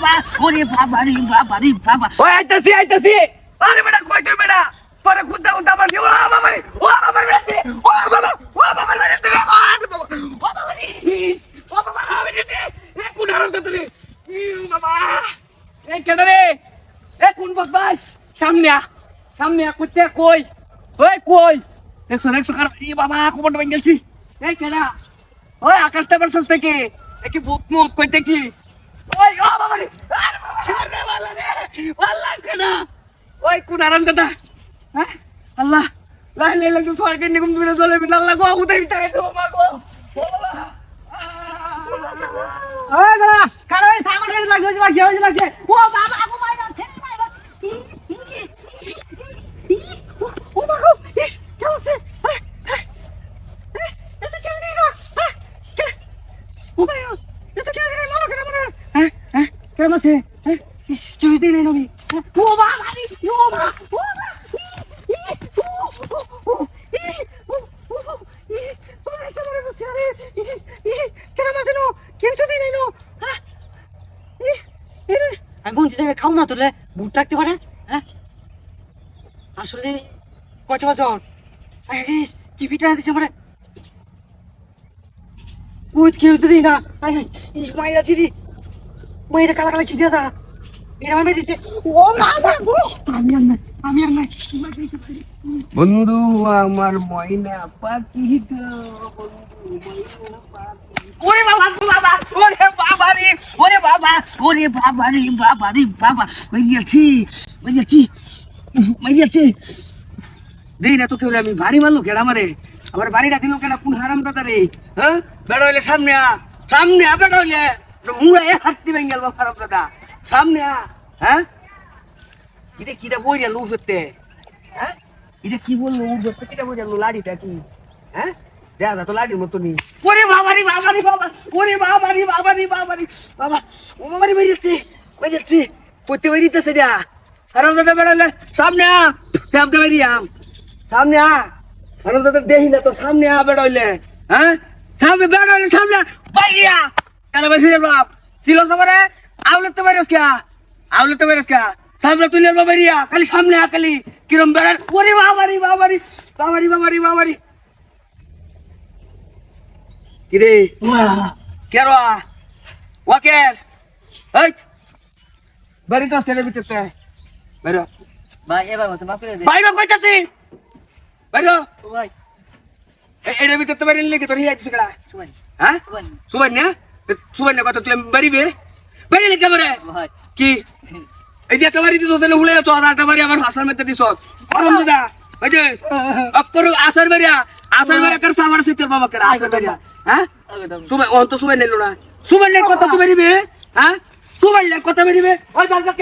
বাবা ওরে বাবা রে বাবা রে বাবা। ওই আইতাছি আইতাছি। আরে বেটা, কই তুই বেটা? তোরে খুদা খুদা আমার ও বাবা রে ও বাবা রে ও বাবা ও বাবা রে ও বাবা রে ও বাবা রে এ কোন হারাম তুই বাবা, এ কেডা রে? এ কোন বদমাস? সামনে আ সামনে আ কুত্তে কই? ওই কই? একশো একশো কার? ই বাবা কোমর ভেঙে গেছি। এই কেডা? ওই আকাশ থেকে থেকে। একি ভূত মুত কইতে কি? কোন আরাম দাদা হ্যাঁ আল্লাহ লা ইলাহা ইল্লাল্লাহ নিকুম দুরে চলে বিনা আল্লাহ গো উদে বিটাই তো মা গো ওই বড়া কারও সাগর রে লাগে লাগে লাগে লাগে ও বাবা আগো মাইরা ছেড়ে মাইরা ও মা গো ইস কেমন সে এটা কেন দিই না ও ভাই এটা কেন দিই মালো কেন মনে হ্যাঁ হ্যাঁ কেমন আছে হ্যাঁ? ইস কেউ দিই না নবী। ও বাবা ও বাবা ও আমি বলছি খাও না তোলে বুট থাকতে পারে হ্যাঁ? আসলে কয়টা বাজন আরে টিভিটা দিছে ওই কেউ তো দিই না। আই এই দিদি মাইরা কালা কালা কি দিয়া দা এটা আমার দিছে। ও মা মা আমি আর না আমি আর না বন্ধু আমার ময়না পাখি গো ওরে বাবা বাবা ওরে বাবা রে ওরে বাবা ওরে বাবা রে বাবা। রে বাবা মারিয়াছি মারিয়াছি মারিয়াছি দেই না তো কেউ আমি ভারী মারলো কেডা মারে আমার বাড়িটা দিল কেনা কোন হারাম দাদা রে? হ্যাঁ? বেড়া হইলে সামনে আ সামনে আ বেড়া হইলে দাদা সামনে হ্যাঁ? বই গেল হ্যাঁ? কি বলল কিটা বই গেল দেখা তো মতো ওরে বাবা। রে বাবা। ও বাবা বেরিয়েছে বেরিয়েছে। পড়তে দাদা সামনে আ, সামনে বেরিয়াম সামনে আ। আনন্দ তো দেখি না তো, সামনে আ বেড়াইলে হ্যাঁ? সামনে বেড়াইলে সামনে বাইরিয়া কেন বেশি বাপ। ছিল সবারে আউলে তো বেরোস কে। আউলে তো বেরোস কে। সামনে তুই লেবা বেরিয়া খালি সামনে আ খালি। কিরম বেড়ার? ওরে বাবারি বাবারি বাবারি বাবারি বাবারি। কিরে? কেরো ওয়াকের? এই! বাড়ি তো তেরে ভিতরতে বেরো ভাই এবার মতো মাফ করে দে বাইরে কইতাছি। বাইরে। ভাই এটার ভিতর তো বাড়ি লেগে তোর হিয়াইছিস কেডা? সুমান হ্যাঁ? সুমান সুবান না? সুবান না কত তুই বাড়িবে বাড়িলে ভাই কি? এই যে একটা বাড়ি দিত উড়ে তো আর একটা বাড়ি আমার ভাষার মধ্যে দিস গরম দাদা ওই যে করো আসার বাড়িয়া আসার বাড়ি কার সামার সিচর বাবা কার আসার বাড়িয়া হ্যাঁ? সুবাই অন্ত সুবাই নিল না। সুবাই কথা তো বাড়িবে হ্যাঁ? সুবাই কথা বাড়িবে ওই দাদা